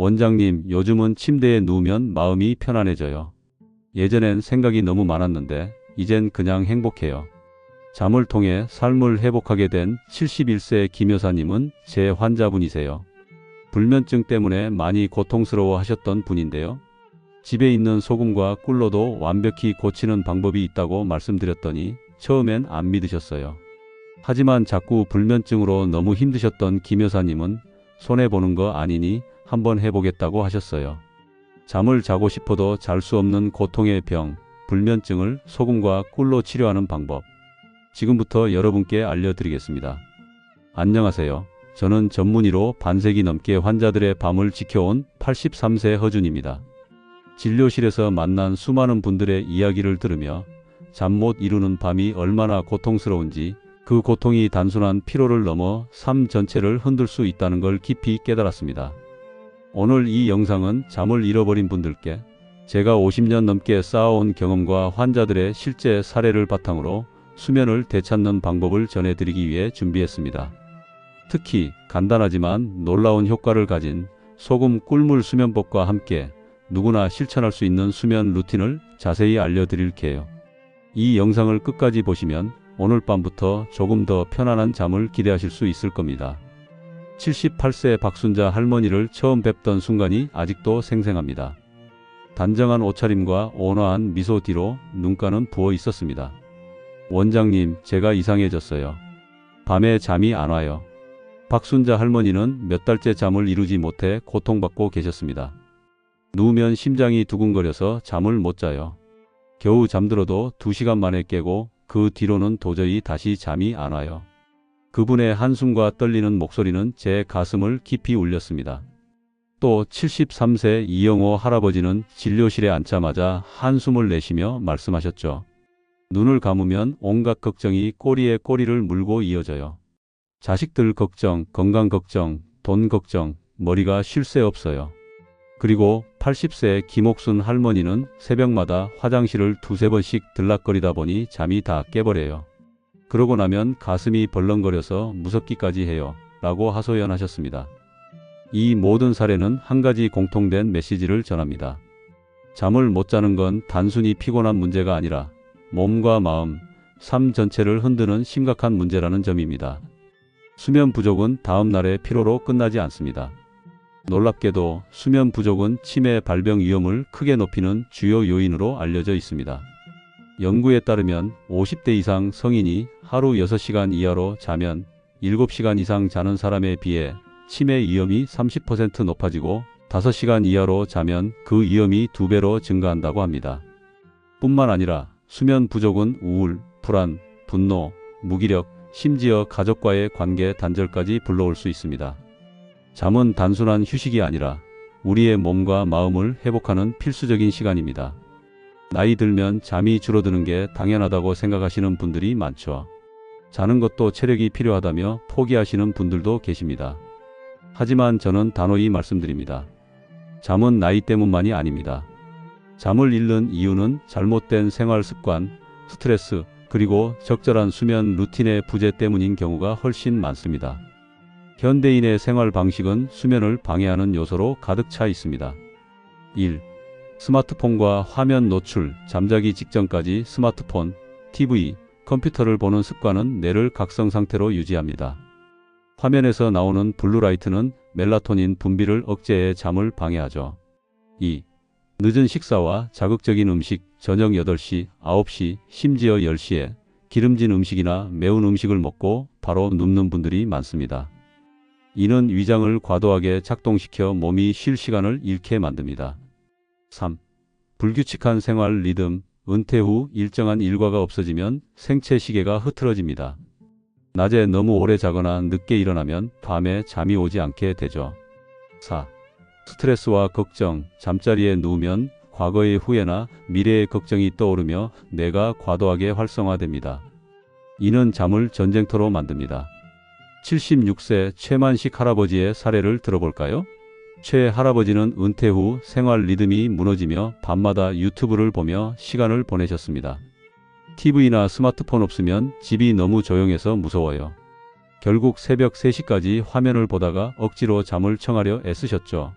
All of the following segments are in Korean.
원장님, 요즘은 침대에 누우면 마음이 편안해져요. 예전엔 생각이 너무 많았는데, 이젠 그냥 행복해요. 잠을 통해 삶을 회복하게 된 71세 김 여사님은 제 환자분이세요. 불면증 때문에 많이 고통스러워 하셨던 분인데요. 집에 있는 소금과 꿀로도 완벽히 고치는 방법이 있다고 말씀드렸더니 처음엔 안 믿으셨어요. 하지만 자꾸 불면증으로 너무 힘드셨던 김 여사님은 손해보는 거 아니니 한번 해보겠다고 하셨어요. 잠을 자고 싶어도 잘 수 없는 고통의 병, 불면증을 소금과 꿀로 치료하는 방법. 지금부터 여러분께 알려드리겠습니다. 안녕하세요. 저는 전문의로 반세기 넘게 환자들의 밤을 지켜온 83세 허준입니다. 진료실에서 만난 수많은 분들의 이야기를 들으며 잠 못 이루는 밤이 얼마나 고통스러운지 그 고통이 단순한 피로를 넘어 삶 전체를 흔들 수 있다는 걸 깊이 깨달았습니다. 오늘 이 영상은 잠을 잃어버린 분들께 제가 50년 넘게 쌓아온 경험과 환자들의 실제 사례를 바탕으로 수면을 되찾는 방법을 전해드리기 위해 준비했습니다. 특히 간단하지만 놀라운 효과를 가진 소금 꿀물 수면법과 함께 누구나 실천할 수 있는 수면 루틴을 자세히 알려드릴게요. 이 영상을 끝까지 보시면 오늘 밤부터 조금 더 편안한 잠을 기대하실 수 있을 겁니다. 78세 박순자 할머니를 처음 뵙던 순간이 아직도 생생합니다. 단정한 옷차림과 온화한 미소 뒤로 눈가는 부어 있었습니다. 원장님, 제가 이상해졌어요. 밤에 잠이 안 와요. 박순자 할머니는 몇 달째 잠을 이루지 못해 고통받고 계셨습니다. 누우면 심장이 두근거려서 잠을 못 자요. 겨우 잠들어도 2시간 만에 깨고 그 뒤로는 도저히 다시 잠이 안 와요. 그분의 한숨과 떨리는 목소리는 제 가슴을 깊이 울렸습니다. 또 73세 이영호 할아버지는 진료실에 앉자마자 한숨을 내쉬며 말씀하셨죠. 눈을 감으면 온갖 걱정이 꼬리에 꼬리를 물고 이어져요. 자식들 걱정, 건강 걱정, 돈 걱정, 머리가 쉴 새 없어요. 그리고 80세 김옥순 할머니는 새벽마다 화장실을 두세 번씩 들락거리다 보니 잠이 다 깨버려요. 그러고 나면 가슴이 벌렁거려서 무섭기까지 해요. 라고 하소연하셨습니다. 이 모든 사례는 한 가지 공통된 메시지를 전합니다. 잠을 못 자는 건 단순히 피곤한 문제가 아니라 몸과 마음, 삶 전체를 흔드는 심각한 문제라는 점입니다. 수면 부족은 다음 날의 피로로 끝나지 않습니다. 놀랍게도 수면 부족은 치매 발병 위험을 크게 높이는 주요 요인으로 알려져 있습니다. 연구에 따르면 50대 이상 성인이 하루 6시간 이하로 자면 7시간 이상 자는 사람에 비해 치매 위험이 30% 높아지고 5시간 이하로 자면 그 위험이 2배로 증가한다고 합니다. 뿐만 아니라 수면 부족은 우울, 불안, 분노, 무기력, 심지어 가족과의 관계 단절까지 불러올 수 있습니다. 잠은 단순한 휴식이 아니라 우리의 몸과 마음을 회복하는 필수적인 시간입니다. 나이 들면 잠이 줄어드는 게 당연하다고 생각하시는 분들이 많죠. 자는 것도 체력이 필요하다며 포기하시는 분들도 계십니다. 하지만 저는 단호히 말씀드립니다. 잠은 나이 때문만이 아닙니다. 잠을 잃는 이유는 잘못된 생활 습관, 스트레스, 그리고 적절한 수면 루틴의 부재 때문인 경우가 훨씬 많습니다. 현대인의 생활 방식은 수면을 방해하는 요소로 가득 차 있습니다. 1. 스마트폰과 화면 노출, 잠자기 직전까지 스마트폰, TV, 컴퓨터를 보는 습관은 뇌를 각성 상태로 유지합니다. 화면에서 나오는 블루라이트는 멜라토닌 분비를 억제해 잠을 방해하죠. 2. 늦은 식사와 자극적인 음식, 저녁 8시, 9시, 심지어 10시에 기름진 음식이나 매운 음식을 먹고 바로 눕는 분들이 많습니다. 이는 위장을 과도하게 작동시켜 몸이 쉴 시간을 잃게 만듭니다. 3. 불규칙한 생활 리듬, 은퇴 후 일정한 일과가 없어지면 생체 시계가 흐트러집니다. 낮에 너무 오래 자거나 늦게 일어나면 밤에 잠이 오지 않게 되죠. 4. 스트레스와 걱정, 잠자리에 누우면 과거의 후회나 미래의 걱정이 떠오르며 뇌가 과도하게 활성화됩니다. 이는 잠을 전쟁터로 만듭니다. 76세 최만식 할아버지의 사례를 들어볼까요? 최 할아버지는 은퇴 후 생활 리듬이 무너지며 밤마다 유튜브를 보며 시간을 보내셨습니다. TV나 스마트폰 없으면 집이 너무 조용해서 무서워요. 결국 새벽 3시까지 화면을 보다가 억지로 잠을 청하려 애쓰셨죠.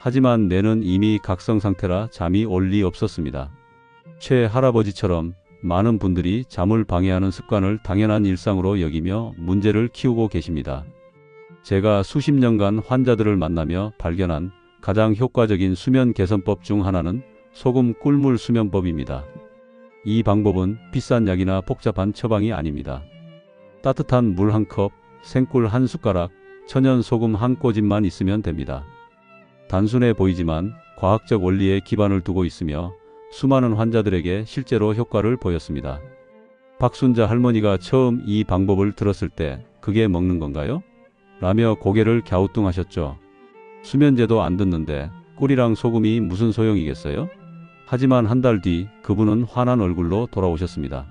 하지만 뇌는 이미 각성 상태라 잠이 올 리 없었습니다. 최 할아버지처럼 많은 분들이 잠을 방해하는 습관을 당연한 일상으로 여기며 문제를 키우고 계십니다. 제가 수십 년간 환자들을 만나며 발견한 가장 효과적인 수면 개선법 중 하나는 소금 꿀물 수면법입니다. 이 방법은 비싼 약이나 복잡한 처방이 아닙니다. 따뜻한 물 한 컵, 생꿀 한 숟가락, 천연 소금 한 꼬집만 있으면 됩니다. 단순해 보이지만 과학적 원리에 기반을 두고 있으며 수많은 환자들에게 실제로 효과를 보였습니다. 박순자 할머니가 처음 이 방법을 들었을 때 그게 먹는 건가요? 라며 고개를 갸우뚱하셨죠. 수면제도 안 듣는데 꿀이랑 소금이 무슨 소용이겠어요? 하지만 한 달 뒤 그분은 환한 얼굴로 돌아오셨습니다.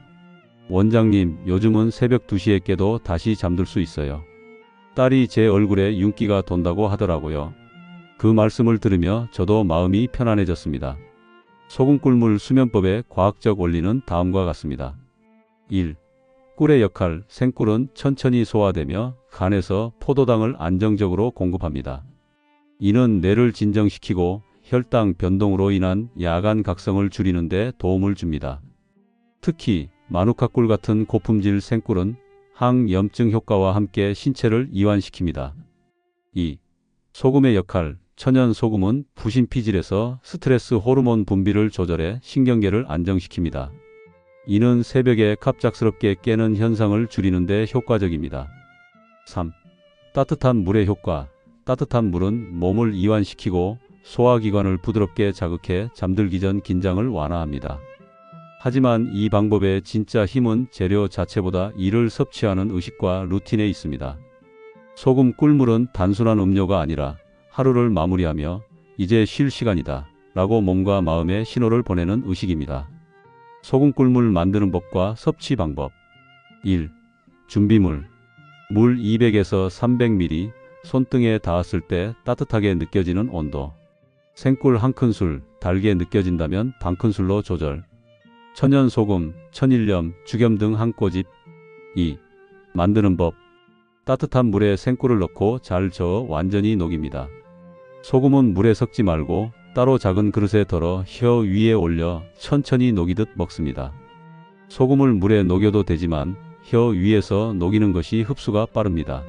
원장님, 요즘은 새벽 2시에 깨도 다시 잠들 수 있어요. 딸이 제 얼굴에 윤기가 돈다고 하더라고요. 그 말씀을 들으며 저도 마음이 편안해졌습니다. 소금 꿀물 수면법의 과학적 원리는 다음과 같습니다. 1. 꿀의 역할, 생꿀은 천천히 소화되며 간에서 포도당을 안정적으로 공급합니다. 이는 뇌를 진정시키고 혈당 변동으로 인한 야간 각성을 줄이는 데 도움을 줍니다. 특히 마누카꿀 같은 고품질 생꿀은 항염증 효과와 함께 신체를 이완시킵니다. 2. 소금의 역할, 천연 소금은 부신 피질에서 스트레스 호르몬 분비를 조절해 신경계를 안정시킵니다. 이는 새벽에 갑작스럽게 깨는 현상을 줄이는 데 효과적입니다. 3. 따뜻한 물의 효과. 따뜻한 물은 몸을 이완시키고 소화기관을 부드럽게 자극해 잠들기 전 긴장을 완화합니다. 하지만 이 방법의 진짜 힘은 재료 자체보다 이를 섭취하는 의식과 루틴에 있습니다. 소금 꿀물은 단순한 음료가 아니라 하루를 마무리하며 이제 쉴 시간이다 라고 몸과 마음에 신호를 보내는 의식입니다. 소금 꿀물 만드는 법과 섭취 방법 1. 준비물 물 200에서 300ml 손등에 닿았을 때 따뜻하게 느껴지는 온도 생꿀 한 큰술 달게 느껴진다면 반 큰술로 조절 천연 소금, 천일염, 죽염 등 한 꼬집 2. 만드는 법 따뜻한 물에 생꿀을 넣고 잘 저어 완전히 녹입니다. 소금은 물에 섞지 말고 따로 작은 그릇에 덜어 혀 위에 올려 천천히 녹이듯 먹습니다. 소금을 물에 녹여도 되지만 혀 위에서 녹이는 것이 흡수가 빠릅니다.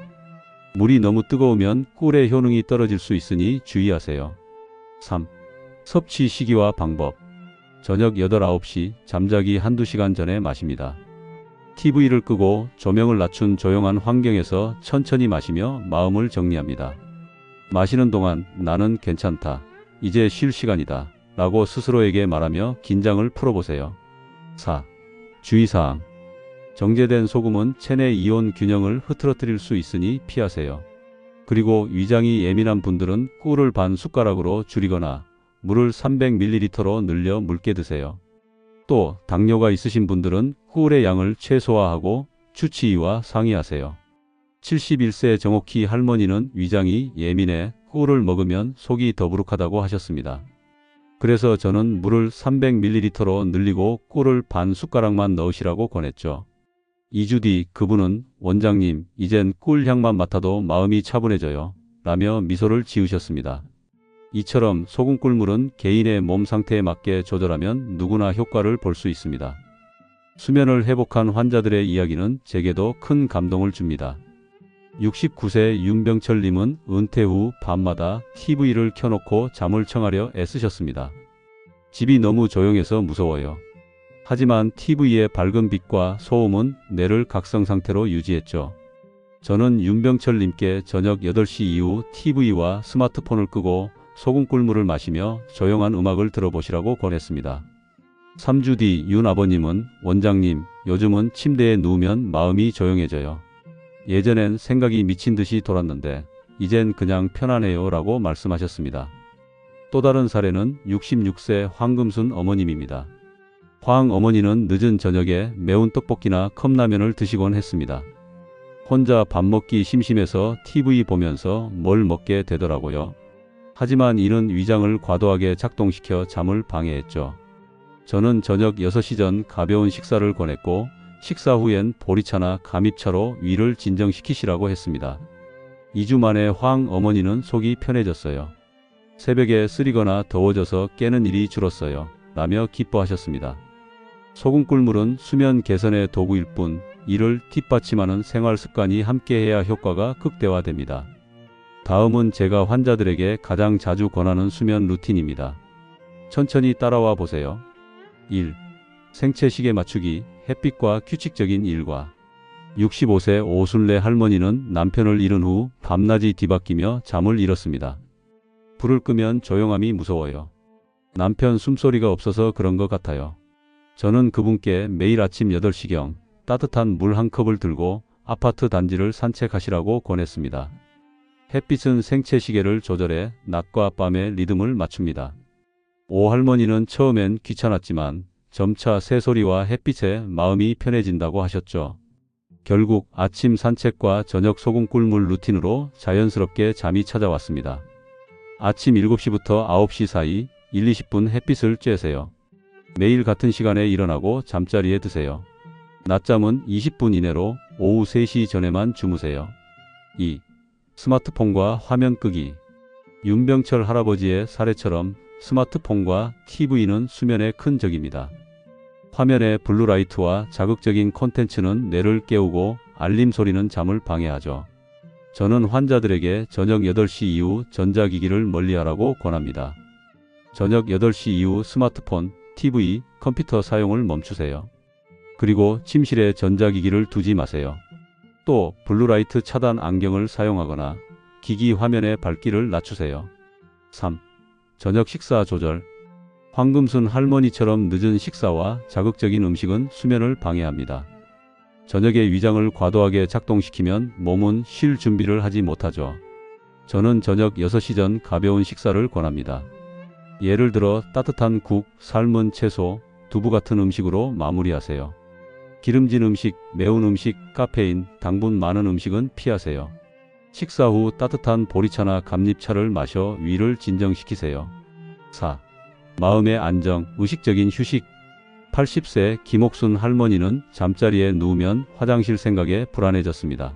물이 너무 뜨거우면 꿀의 효능이 떨어질 수 있으니 주의하세요. 3. 섭취 시기와 방법 저녁 8, 9시 잠자기 한두 시간 전에 마십니다. TV를 끄고 조명을 낮춘 조용한 환경에서 천천히 마시며 마음을 정리합니다. 마시는 동안 나는 괜찮다. 이제 쉴 시간이다. 라고 스스로에게 말하며 긴장을 풀어보세요. 4. 주의사항. 정제된 소금은 체내 이온 균형을 흐트러뜨릴 수 있으니 피하세요. 그리고 위장이 예민한 분들은 꿀을 반 숟가락으로 줄이거나 물을 300ml로 늘려 묽게 드세요. 또 당뇨가 있으신 분들은 꿀의 양을 최소화하고 주치의와 상의하세요. 71세 정옥희 할머니는 위장이 예민해 꿀을 먹으면 속이 더부룩하다고 하셨습니다. 그래서 저는 물을 300ml로 늘리고 꿀을 반 숟가락만 넣으시라고 권했죠. 2주 뒤 그분은 원장님, 이젠 꿀 향만 맡아도 마음이 차분해져요. 라며 미소를 지으셨습니다. 이처럼 소금 꿀물은 개인의 몸 상태에 맞게 조절하면 누구나 효과를 볼 수 있습니다. 수면을 회복한 환자들의 이야기는 제게도 큰 감동을 줍니다. 69세 윤병철님은 은퇴 후 밤마다 TV를 켜놓고 잠을 청하려 애쓰셨습니다. 집이 너무 조용해서 무서워요. 하지만 TV의 밝은 빛과 소음은 뇌를 각성 상태로 유지했죠. 저는 윤병철님께 저녁 8시 이후 TV와 스마트폰을 끄고 소금 꿀물을 마시며 조용한 음악을 들어보시라고 권했습니다. 3주 뒤 윤 아버님은 원장님, 요즘은 침대에 누우면 마음이 조용해져요. 예전엔 생각이 미친 듯이 돌았는데 이젠 그냥 편안해요 라고 말씀하셨습니다. 또 다른 사례는 66세 황금순 어머님입니다. 황 어머니는 늦은 저녁에 매운 떡볶이나 컵라면을 드시곤 했습니다. 혼자 밥 먹기 심심해서 TV 보면서 뭘 먹게 되더라고요. 하지만 이는 위장을 과도하게 작동시켜 잠을 방해했죠. 저는 저녁 6시 전 가벼운 식사를 권했고 식사 후엔 보리차나 감입차로 위를 진정시키시라고 했습니다. 2주 만에 황 어머니는 속이 편해졌어요. 새벽에 쓰리거나 더워져서 깨는 일이 줄었어요. 라며 기뻐하셨습니다. 소금 꿀물은 수면 개선의 도구일 뿐 이를 뒷받침하는 생활 습관이 함께해야 효과가 극대화됩니다. 다음은 제가 환자들에게 가장 자주 권하는 수면 루틴입니다. 천천히 따라와 보세요. 1. 생체 시계 맞추기, 햇빛과 규칙적인 일과 65세 오순례 할머니는 남편을 잃은 후 밤낮이 뒤바뀌며 잠을 잃었습니다. 불을 끄면 조용함이 무서워요. 남편 숨소리가 없어서 그런 것 같아요. 저는 그분께 매일 아침 8시경 따뜻한 물 한 컵을 들고 아파트 단지를 산책하시라고 권했습니다. 햇빛은 생체 시계를 조절해 낮과 밤의 리듬을 맞춥니다. 오 할머니는 처음엔 귀찮았지만 점차 새소리와 햇빛에 마음이 편해진다고 하셨죠. 결국 아침 산책과 저녁 소금 꿀물 루틴으로 자연스럽게 잠이 찾아왔습니다. 아침 7시부터 9시 사이 1, 20분 햇빛을 쬐세요. 매일 같은 시간에 일어나고 잠자리에 드세요. 낮잠은 20분 이내로 오후 3시 전에만 주무세요. 2. 스마트폰과 화면 끄기. 윤병철 할아버지의 사례처럼 스마트폰과 TV는 수면에 큰 적입니다. 화면의 블루라이트와 자극적인 콘텐츠는 뇌를 깨우고 알림 소리는 잠을 방해하죠. 저는 환자들에게 저녁 8시 이후 전자기기를 멀리하라고 권합니다. 저녁 8시 이후 스마트폰, TV, 컴퓨터 사용을 멈추세요. 그리고 침실에 전자기기를 두지 마세요. 또 블루라이트 차단 안경을 사용하거나 기기 화면의 밝기를 낮추세요. 3. 저녁 식사 조절. 황금순 할머니처럼 늦은 식사와 자극적인 음식은 수면을 방해합니다. 저녁에 위장을 과도하게 작동시키면 몸은 쉴 준비를 하지 못하죠. 저는 저녁 6시 전 가벼운 식사를 권합니다. 예를 들어 따뜻한 국, 삶은 채소, 두부 같은 음식으로 마무리하세요. 기름진 음식, 매운 음식, 카페인, 당분 많은 음식은 피하세요. 식사 후 따뜻한 보리차나 감잎차를 마셔 위를 진정시키세요. 4. 마음의 안정, 의식적인 휴식. 80세 김옥순 할머니는 잠자리에 누우면 화장실 생각에 불안해졌습니다.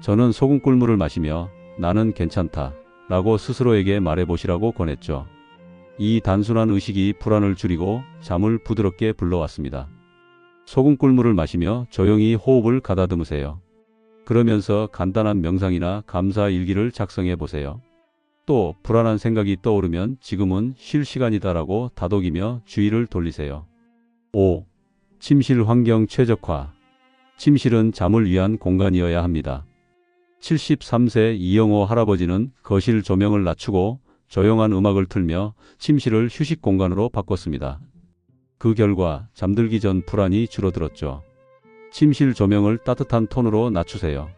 저는 소금 꿀물을 마시며 나는 괜찮다 라고 스스로에게 말해보시라고 권했죠. 이 단순한 의식이 불안을 줄이고 잠을 부드럽게 불러왔습니다. 소금 꿀물을 마시며 조용히 호흡을 가다듬으세요. 그러면서 간단한 명상이나 감사 일기를 작성해 보세요. 또 불안한 생각이 떠오르면 지금은 쉴 시간이다라고 다독이며 주의를 돌리세요. 5. 침실 환경 최적화. 침실은 잠을 위한 공간이어야 합니다. 73세 이영호 할아버지는 거실 조명을 낮추고 조용한 음악을 틀며 침실을 휴식 공간으로 바꿨습니다. 그 결과 잠들기 전 불안이 줄어들었죠. 침실 조명을 따뜻한 톤으로 낮추세요.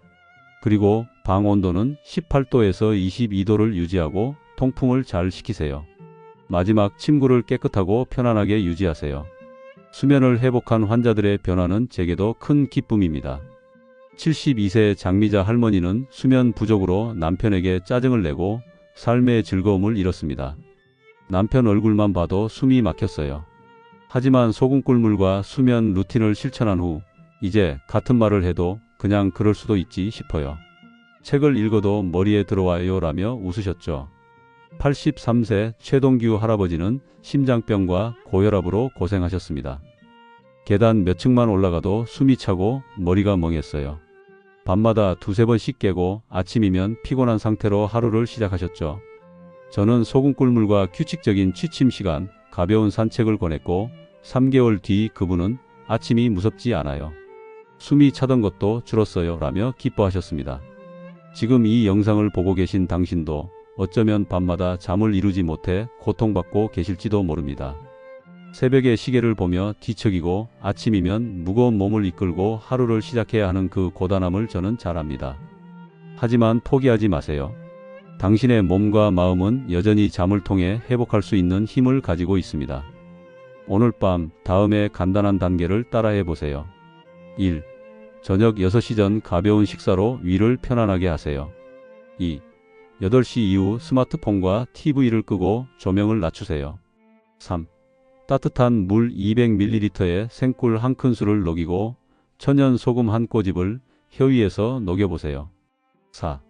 그리고 방 온도는 18도에서 22도를 유지하고 통풍을 잘 시키세요. 마지막 침구를 깨끗하고 편안하게 유지하세요. 수면을 회복한 환자들의 변화는 제게도 큰 기쁨입니다. 72세 장미자 할머니는 수면 부족으로 남편에게 짜증을 내고 삶의 즐거움을 잃었습니다. 남편 얼굴만 봐도 숨이 막혔어요. 하지만 소금 꿀물과 수면 루틴을 실천한 후 이제 같은 말을 해도 그냥 그럴 수도 있지 싶어요. 책을 읽어도 머리에 들어와요 라며 웃으셨죠. 83세 최동규 할아버지는 심장병과 고혈압으로 고생하셨습니다. 계단 몇 층만 올라가도 숨이 차고 머리가 멍했어요. 밤마다 두세 번씩 깨고 아침이면 피곤한 상태로 하루를 시작하셨죠. 저는 소금 꿀물과 규칙적인 취침 시간, 가벼운 산책을 권했고 3개월 뒤 그분은 아침이 무섭지 않아요. 숨이 차던 것도 줄었어요 라며 기뻐하셨습니다. 지금 이 영상을 보고 계신 당신도 어쩌면 밤마다 잠을 이루지 못해 고통받고 계실지도 모릅니다. 새벽에 시계를 보며 뒤척이고 아침이면 무거운 몸을 이끌고 하루를 시작해야 하는 그 고단함을 저는 잘 압니다. 하지만 포기하지 마세요. 당신의 몸과 마음은 여전히 잠을 통해 회복할 수 있는 힘을 가지고 있습니다. 오늘 밤 다음의 간단한 단계를 따라해 보세요. 1. 저녁 6시 전 가벼운 식사로 위를 편안하게 하세요. 2. 8시 이후 스마트폰과 TV를 끄고 조명을 낮추세요. 3. 따뜻한 물 200ml에 생꿀 한 큰술을 녹이고 천연 소금 한 꼬집을 혀 위에서 녹여보세요. 4.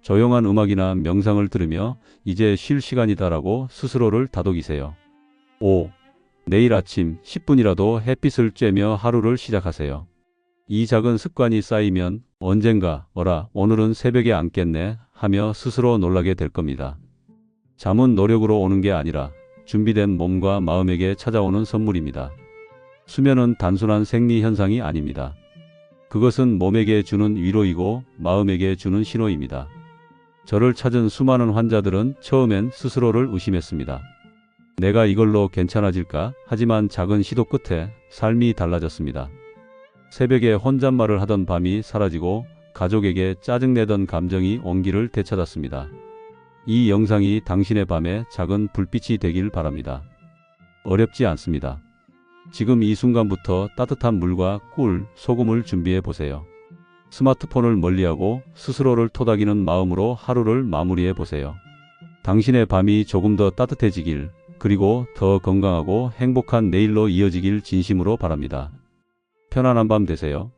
조용한 음악이나 명상을 들으며 이제 쉴 시간이다라고 스스로를 다독이세요. 5. 내일 아침 10분이라도 햇빛을 쬐며 하루를 시작하세요. 이 작은 습관이 쌓이면 언젠가 어라 오늘은 새벽에 안 깼네 하며 스스로 놀라게 될 겁니다. 잠은 노력으로 오는 게 아니라 준비된 몸과 마음에게 찾아오는 선물입니다. 수면은 단순한 생리 현상이 아닙니다. 그것은 몸에게 주는 위로이고 마음에게 주는 신호입니다. 저를 찾은 수많은 환자들은 처음엔 스스로를 의심했습니다. 내가 이걸로 괜찮아질까? 하지만 작은 시도 끝에 삶이 달라졌습니다. 새벽에 혼잣말을 하던 밤이 사라지고 가족에게 짜증내던 감정이 온기를 되찾았습니다. 이 영상이 당신의 밤에 작은 불빛이 되길 바랍니다. 어렵지 않습니다. 지금 이 순간부터 따뜻한 물과 꿀, 소금을 준비해 보세요. 스마트폰을 멀리하고 스스로를 토닥이는 마음으로 하루를 마무리해 보세요. 당신의 밤이 조금 더 따뜻해지길, 그리고 더 건강하고 행복한 내일로 이어지길 진심으로 바랍니다. 편안한 밤 되세요.